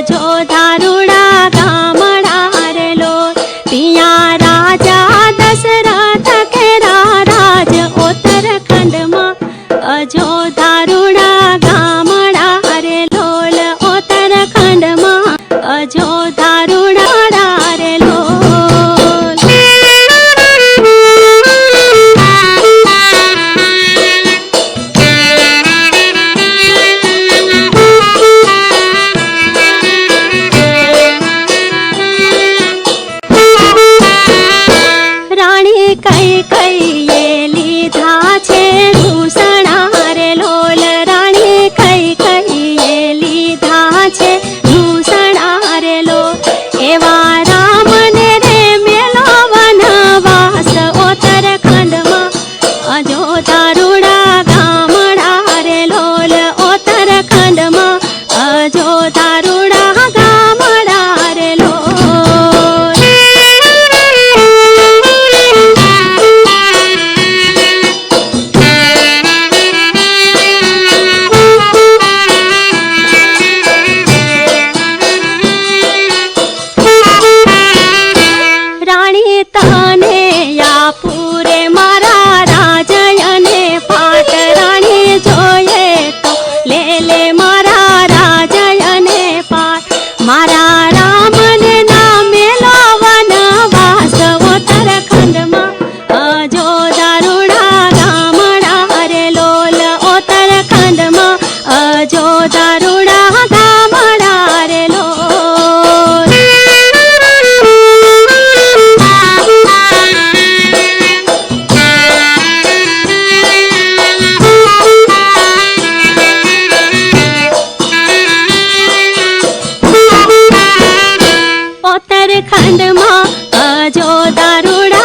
ुण गा मर लोल तया राजा दसरा थेरा राज उत्तरखण्ड मा अयो दारुणा गण हार लोल cây cây দারুড়া ধামারার লো उत्तराखंड में अजो दारुड़ा